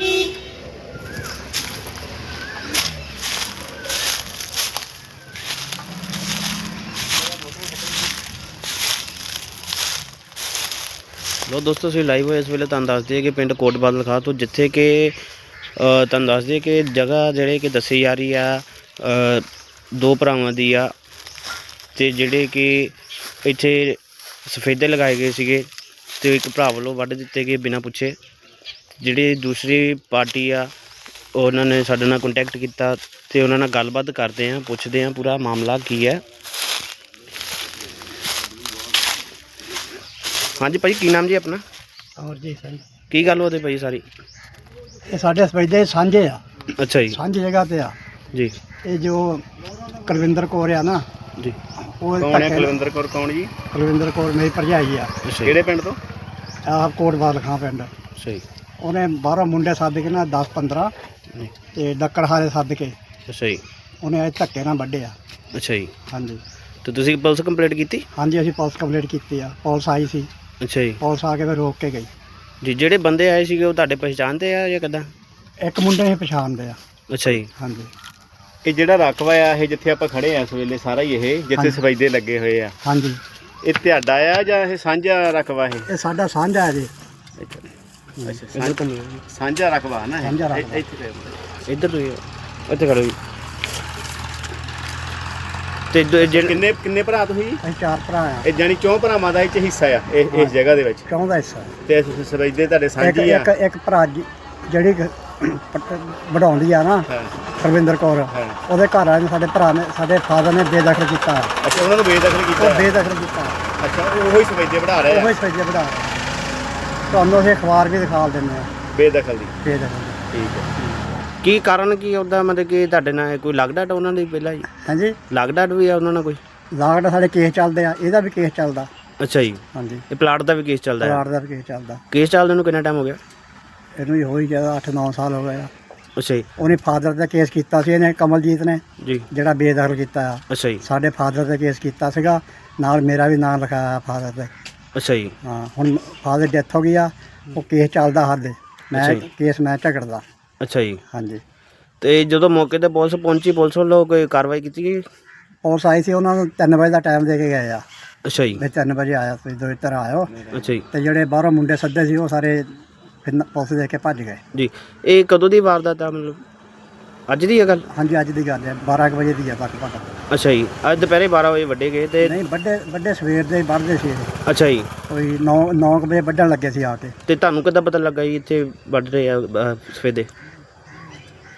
ਲੋ ਦੋਸਤੋ, ਅਸੀਂ ਲਾਈਵ ਹੋਏ ਇਸ ਵੇਲੇ, ਤੁਹਾਨੂੰ ਦੱਸ ਦਈਏ ਕਿ ਪਿੰਡ ਕੋਟ ਬਾਦਲ ਖਾਂ ਤੋਂ ਜਿੱਥੇ ਕਿ ਤੁਹਾਨੂੰ ਦੱਸ ਦਈਏ ਕਿ ਜਗ੍ਹਾ ਜਿਹੜੇ ਕਿ ਦੱਸੀ ਜਾ ਰਹੀ ਆ ਦੋ ਭਰਾਵਾਂ ਦੀ ਆ, ਤੇ ਜਿਹੜੇ ਕਿ ਇੱਥੇ ਸਫੇਦੇ ਲਗਾਏ ਗਏ ਸੀਗੇ, ਤੇ ਇੱਕ ਭਰਾ ਵੱਲੋਂ ਵੱਢ ਦਿੱਤੇ ਗਏ ਬਿਨਾਂ ਪੁੱਛੇ। ਜਿਹੜੀ ਦੂਸਰੀ ਪਾਰਟੀ ਆ ਉਹਨਾਂ ਨੇ ਸਾਡੇ ਨਾਲ ਕੰਟੈਕਟ ਕੀਤਾ ਤੇ ਉਹਨਾਂ ਨਾਲ ਗੱਲਬਾਤ ਕਰਦੇ ਆ ਪੁੱਛਦੇ ਆ ਪੂਰਾ ਮਾਮਲਾ ਕੀ ਹੈ। ਹਾਂਜੀ ਭਾਈ ਕੀ ਨਾਮ ਜੀ ਆਪਣਾ? ਹੋਰ ਜੀ ਸਹੀ ਕੀ ਗੱਲ ਹੋਦੇ ਭਾਈ ਸਾਰੀ? ਇਹ ਸਾਡੇ ਸਪੈਦੇ ਸਾਂਝੇ ਆ। ਅੱਛਾ ਜੀ। ਸਾਂਝੀ ਜਗ੍ਹਾ ਤੇ ਆ। ਜੀ। ਇਹ ਜੋ ਕੁਲਵਿੰਦਰ ਕੌਰ ਆ ਨਾ ਜੀ। ਉਹ ਕੌਣ ਹੈ ਧੱਕੇ- ਕੁਲਵਿੰਦਰ ਕੌਰ ਕੌਣ ਜੀ? ਕੁਲਵਿੰਦਰ ਕੌਰ ਮੇਰੀ ਭਰਜਾਈ ਆ। ਕਿਹੜੇ ਪਿੰਡ ਤੋਂ? ਆਹ ਕੋਟਵਾਲ ਖਾਂ ਪਿੰਡ। ਸਹੀ ਉਹਨੇ ਬਾਹਰੋਂ ਮੁੰਡੇ ਸੱਦ ਕੇ ਨਾ 10 15 ਜੀ ਤੇ ਡੱਕੜਹਾਰੇ ਸੱਦ ਕੇ ਅੱਛਾ ਜੀ। ਉਹਨੇ ਇਹ ਧੱਕੇ ਨਾਲ ਵੱਢਿਆ ਅੱਛਾ ਜੀ। ਹਾਂਜੀ। ਤੇ ਤੁਸੀਂ ਪੁਲਿਸ ਕੰਪਲੀਟ ਕੀਤੀ? ਹਾਂਜੀ ਅਸੀਂ ਪੁਲਿਸ ਕੰਪਲੀਟ ਕੀਤੀ ਆ। ਪੁਲਿਸ ਆਈ ਸੀ। ਅੱਛਾ ਜੀ। ਪੁਲਿਸ ਆ ਕੇ ਫਿਰ ਰੋਕ ਕੇ ਗਈ। ਜੀ ਜਿਹੜੇ ਬੰਦੇ ਆਏ ਸੀਗੇ ਉਹ ਤੁਹਾਡੇ ਪਹਿਚਾਣਦੇ ਆ ਜਾਂ ਕਿੱਦਾਂ? ਇੱਕ ਮੁੰਡੇ ਨੇ ਪਛਾਣਦੇ ਆ। ਅੱਛਾ ਜੀ। ਹਾਂਜੀ। ਇਹ ਜਿਹੜਾ ਰਕਬਾ ਆ ਇਹ ਜਿੱਥੇ ਆਪਾਂ ਖੜੇ ਆ ਇਸ ਵੇਲੇ ਸਾਰਾ ਹੀ ਇਹ ਜਿੱਥੇ ਹਾਂਜੀ। ਸਫੈਦੇ ਲੱਗੇ ਹੋਏ ਆ। ਹਾਂਜੀ। ਇਹ ਤੁਹਾਡਾ ਆ ਜਾਂ ਇਹ ਸਾਂਝਾ ਰਕਬਾ ਇਹ? ਇਹ ਸਾਡਾ ਸਾਂਝਾ ਹੈ ਜੀ। ਅੱਛਾ ਇੱਧਰ ਸਾਂਝਾ- ਘੁੰਮੋ ਸਾਂਝਾ ਰਕਬਾ ਨਾ ਇਹ? ਸਾਂਝਾ ਰਕਬਾ। ਇੱਥੇ- ਇੱਥੇ ਰਹਿ। ਇੱਧਰ ਤੁਸੀਂ ਇੱਥੇ ਖੜੋ ਜੀ। ਤੇ ਦ- ਜਿਹੜੇ ਕਿੰਨੇ ਕਿੰਨੇ ਭਰਾ ਤੁਸੀਂ ਅਸੀਂ ਚਾਰ ਭਰਾ ਆ। ਇਹ ਜਾਨੀ ਚੌਂ ਭਰਾਵਾਂ ਦਾ ਇਹ ਚ ਹਿੱਸਾ ਆ ਇਹ ਇਸ ਜਗ੍ਹਾ ਦੇ ਵਿੱਚ। ਕਿਉਂ ਦਾ ਹਿੱਸਾ ਤੇ ਸਫੈਦੇ ਤੁਹਾਡੇ ਇੱਕ ਸਾਂਝੀ ਆ। ਇੱਕ ਇੱਕ ਭਰਾ ਜੀ- ਜਿਹੜੀ ਕ- ਪੱਟ- ਵਢਾਉਂਦੀ ਆ ਨਾ ਹਾਂ। ਕੌਰ ਹਾਂ। ਉਹਦੇ ਘਰ ਵਾਲੇ ਨੇ ਸਾਡੇ ਭਰਾ ਨੇ ਸਾਡੇ ਫਾਦਰ ਨੇ ਬੇਦਖਲ ਕੀਤਾ। ਅੱਛਾ ਉਹਨਾਂ ਨੂੰ ਬੇਦਖਲ ਕੀਤਾ। ਉਹ ਬੇਦਖਲ ਕੀਤਾ। ਅੱਛਾ ਉਹ ਉਹੀ ਸਫੈਦੇ ਵੜਾ ਰਹੇ ਉਹ ਆ ਹੀ ਸੱਜੇ ਵਧਾ ਤੁਹਾਨੂੰ ਅਸੀਂ ਅਖਬਾਰ ਵੀ ਦਿਖਾ ਦਿੰਦੇ ਆ ਬੇਦਖਲ ਦੀ। ਬੇਦਖਲ ਦੀ। ਠੀਕ ਹੈ। ਕੀ ਕਾਰਨ ਕੀ ਉਹਦਾ? ਮਤਲਬ ਕਿ ਤੁਹਾਡੇ ਨਾਲ ਕੋਈ ਲੱਗਦਾ ਟ ਉਹਨਾਂ ਦੀ ਪਹਿਲਾਂ ਜੀ ਹਾਂਜੀ। ਲੱਗਦਾ ਟ ਵੀ ਆ ਉਹਨਾਂ ਨਾਲ ਕੋਈ? ਲਾਗੜਾ ਸਾਡੇ ਕੇਸ ਚੱਲਦੇ ਆ। ਇਹਦਾ ਵੀ ਕੇਸ ਚੱਲਦਾ। ਅੱਛਾ ਜੀ। ਹਾਂਜੀ। ਇਹ ਪਲਾਟ ਦਾ ਵੀ ਕੇਸ ਚੱਲਦਾ ਹੈ? ਪਲਾਟ ਦਾ ਵੀ ਕੇਸ ਚੱਲਦਾ। ਕੇਸ ਚੱਲਦੇ ਨੂੰ ਕਿੰਨਾ ਟਾਈਮ ਹੋ ਗਿਆ? ਇਹਨੂੰ ਵੀ ਹੋਈ ਜ਼ਿਆਦਾ 8-9 ਸਾਲ ਹੋ ਗਏ ਆ। ਅੱਛਾ ਜੀ। ਉਹਨੇ ਫਾਦਰ ਦਾ ਕੇਸ ਕੀਤਾ ਸੀ ਇਹਨੇ ਕਮਲਜੀਤ ਨੇ। ਜੀ। ਜਿਹੜਾ ਬੇਦਖਲ ਕੀਤਾ ਆ। ਅੱਛਾ ਜੀ। ਸਾਡੇ ਫਾਦਰ ਦਾ ਕੇਸ ਕੀਤਾ ਸੀਗਾ। ਨਾਲ ਮੇਰਾ ਵੀ ਨਾਮ ਲਿਖਾਇਆ ਫਾਦਰ ਤੇ ਅੱਛਾ ਜੀ। ਹਾਂ ਹੁਣ ਫਾਦਰ ਡੈਥ ਹੋ ਗਈ ਆ ਉਹ ਕੇਸ ਚੱਲਦਾ ਹਾਲੇ ਮੈਂ ਅੱਛਾ ਜੀ। ਕੇਸ ਮੈਂ ਝਗੜਦਾ। ਅੱਛਾ ਜੀ। ਹਾਂਜੀ। ਤੇ ਜਦੋਂ ਮੌਕੇ ਤੇ ਪੁਲਿਸ ਪਹੁੰਚੀ ਪੁਲਿਸ ਵੱਲੋਂ ਕੋਈ ਕਾਰਵਾਈ ਕੀਤੀ ਗਈ? ਪੁਲਿਸ ਆਈ ਸੀ ਉਹਨਾਂ ਨੂੰ 3 ਵਜੇ ਦਾ ਟਾਈਮ ਦੇ ਕੇ ਗਏ ਆ। ਅੱਛਾ ਜੀ। ਵੀ 3 ਵਜੇ ਆਇਆ ਤੁਸੀਂ ਦੋ ਇੱਧਰ ਆਇਓ। ਅੱਛਾ ਜੀ। ਤੇ ਜਿਹੜੇ ਬਾਹਰੋਂ ਮੁੰਡੇ ਸੱਦੇ ਸੀ ਉਹ ਸਾਰੇ ਫਿਰ ਪੁਲਿਸ ਦੇ ਕੇ ਭੱਜ ਗਏ। ਜੀ। ਇਹ ਕਦੋਂ ਦੀ ਵਾਰਦਾਤ ਆ ਮਤਲਬ? ਅੱਜ ਦੀ ਹੈ ਗੱਲ? ਹਾਂਜੀ ਅੱਜ ਦੀ ਗੱਲ ਹੈ 12 ਕੁ ਵਜੇ ਦੀ ਹੈ ਲਗਭਗ ਅੱਛਾ ਜੀ ਅੱਜ ਦੁਪਹਿਰੇ 12 ਵਜੇ ਵੱਡੇ ਗਏ ਤੇ ਨਹੀਂ ਵੱਡੇ ਵੱਡੇ ਸਵੇਰ ਦੇ ਵੱਢਦੇ ਸੀ ਇਹ। ਅੱਛਾ ਜੀ। ਕੋਈ 9 9 ਵਜੇ ਵੱਢਣ ਲੱਗੇ ਸੀ ਆ ਕੇ। ਤੇ ਤੁਹਾਨੂੰ ਕਿੱਦਾਂ ਪਤਾ ਲੱਗਾ ਜੀ ਇੱਥੇ ਵੱਢ ਰਹੇ ਆ ਅਹ, ਸਫੇਦੇ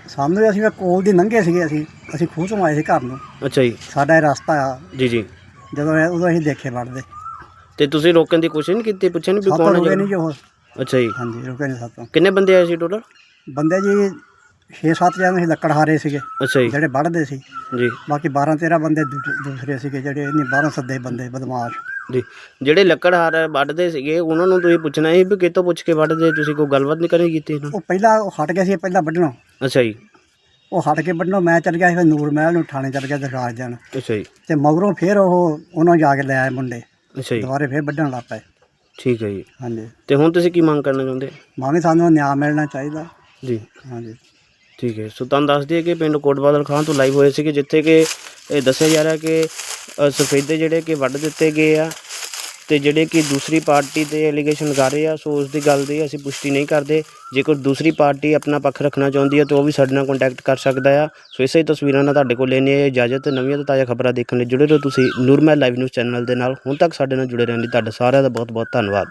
ਸਾਹਮਣੇ ਅਸੀਂ ਵੀ ਕੋਲ ਦੀ ਲੰਘੇ ਸੀਗੇ ਅਸੀਂ ਅਸੀਂ ਖੂਹ ਤੋਂ ਆਏ ਸੀ ਘਰ ਨੂੰ। ਅੱਛਾ ਜੀ। ਸਾਡਾ ਇਹ ਰਸਤਾ ਆ। ਜੀ ਜੀ। ਜਦੋਂ ਇਹ- ਉਦੋਂ ਅਸੀਂ ਦੇਖੇ ਵੱਢਦੇ। ਤੇ ਤੁਸੀਂ ਰੋਕਣ ਦੀ ਕੋਸ਼ਿਸ਼ ਨਹੀਂ ਕੀਤੀ? ਪੁੱਛਿਆ ਨਹੀਂ ਵੀ ਸਾਤੋਂ ਕੌਣ ਰੁਕੇ ਹੈ ਨਹੀਂ ਜੀ? ਜੋ ਅੱਛਾ ਜੀ। ਹਾਂਜੀ ਰੁਕੇ ਨਹੀਂ ਸਾਤੋਂ। ਕਿੰਨੇ ਬੰਦੇ ਆਏ ਸੀ ਟੋਟਲ ਬੰਦੇ ਜੀ 6-7 ਜਣੇ ਸੀ ਲੱਕੜ ਹਾਰੇ ਸੀਗੇ ਅੱਛਾ ਜੀ। ਜਿਹੜੇ ਵੱਢਦੇ ਸੀ। ਜੀ। ਬਾਕੀ 12-13 ਬੰਦੇ ਦੂ- ਦੂਸਰੇ ਸੀਗੇ ਜਿਹੜੇ ਇਹਨੇ ਬਾਹਰੋਂ ਸੱਦੇ ਬੰਦੇ ਬਦਮਾਸ਼। ਜੀ। ਜਿਹੜੇ ਲੱਕੜਹਾਰ ਵੱਢਦੇ ਸੀਗੇ ਉਹਨਾਂ ਨੂੰ ਤੁਸੀਂ ਪੁੱਛਣਾ ਸੀ ਵੀ ਕਿਤੋਂ ਪੁੱਛ ਕੇ ਵੱਢਦੇ? ਤੁਸੀਂ ਕੋਈ ਗੱਲਬਾਤ ਨਹੀਂ ਕਰੀ ਕੀਤੀ ਇਹਨਾਂ ਉਹ ਪਹਿਲਾਂ ਉਹ ਹਟ ਗਏ ਸੀ ਪਹਿਲਾਂ ਵੱਢਣੋਂ। ਅੱਛਾ ਜੀ। ਉਹ ਹਟ ਕੇ ਵੱਢਣੋਂ ਮੈਂ ਚੱਲ ਗਿਆ ਸੀ ਫਿਰ ਨੂਰ ਮਹਿਲ ਨੂੰ ਥਾਣੇ ਚੱਲ ਗਿਆ ਦਰਖਾਸਤ ਦੇਣ ਅੱਛਾ ਜੀ। ਤੇ ਮਗਰੋਂ ਫਿਰ ਉਹ ਉਹਨਾਂ ਜਾ ਕੇ ਲੈ ਆਏ ਮੁੰਡੇ। ਅੱਛਾ ਜੀ। ਦੁਬਾਰੇ ਫਿਰ ਵੱਢਣ ਲੱਗ ਪਏ। ਠੀਕ ਹੈ ਜੀ। ਹਾਂਜੀ। ਤੇ ਹੁਣ ਤੁਸੀਂ ਕੀ ਮੰਗ ਕਰਨਾ ਚਾਹੁੰਦੇ? ਮਾਂ ਵੀ ਸਾਨੂੰ ਨਿਆਂ ਮਿਲਣਾ ਚਾਹੀਦਾ। ਜੀ। ਹਾਂਜੀ। ਠੀਕ ਹੈ। ਸੋ ਤੁਹਾਨੂੰ ਦੱਸ ਦਈਏ ਕਿ ਪਿੰਡ ਕੋਟਬਾਦਲ ਖਾਂ ਤੋਂ ਲਾਈਵ ਹੋਏ ਸੀਗੇ ਜਿੱਥੇ ਕਿ ਇਹ ਦੱਸਿਆ ਜਾ ਰਿਹਾ ਕਿ ਅ, ਸਫੇਦੇ ਜਿਹੜੇ ਕਿ ਵੱਢ ਦਿੱਤੇ ਗਏ ਆ ਤੇ ਜਿਹੜੇ ਕਿ ਦੂਸਰੀ ਪਾਰਟੀ ਤੇ ਐਲੀਗੇਸ਼ਨ ਲਗਾ ਰਹੇ ਆ ਸੋ ਉਸ ਦੀ ਗੱਲ ਦੀ ਅਸੀਂ ਪੁਸ਼ਟੀ ਨਹੀਂ ਕਰਦੇ। ਜੇਕਰ ਦੂਸਰੀ ਪਾਰਟੀ ਆਪਣਾ ਪੱਖ ਰੱਖਣਾ ਚਾਹੁੰਦੀ ਹੈ ਤਾਂ ਉਹ ਵੀ ਸਾਡੇ ਨਾਲ ਕੰਟੈਕਟ ਕਰ ਸਕਦਾ ਆ। ਸੋ ਇਸੇ ਹੀ ਤਸਵੀਰਾਂ ਨਾਲ ਤੁਹਾਡੇ ਕੋਲ ਲੈਣੀ ਹੈ ਇਜਾਜ਼ਤ। ਨਵੀਆਂ ਤੇ ਤਾਜ਼ਾ ਖਬਰਾਂ ਦੇਖਣ ਲਈ ਜੁੜੇ ਰਹੋ ਤੁਸੀਂ ਨੂਰਮਹਿਲ ਲਾਈਵ ਨਿਊਜ਼ ਚੈਨਲ ਦੇ ਨਾਲ। ਹੁਣ ਤੱਕ ਸਾਡੇ ਨਾਲ ਜੁੜੇ ਰਹਿਣ ਲਈ ਤੁਹਾਡਾ ਸਾਰਿਆਂ ਦਾ ਬਹੁਤ ਬਹੁਤ ਧੰਨਵਾਦ।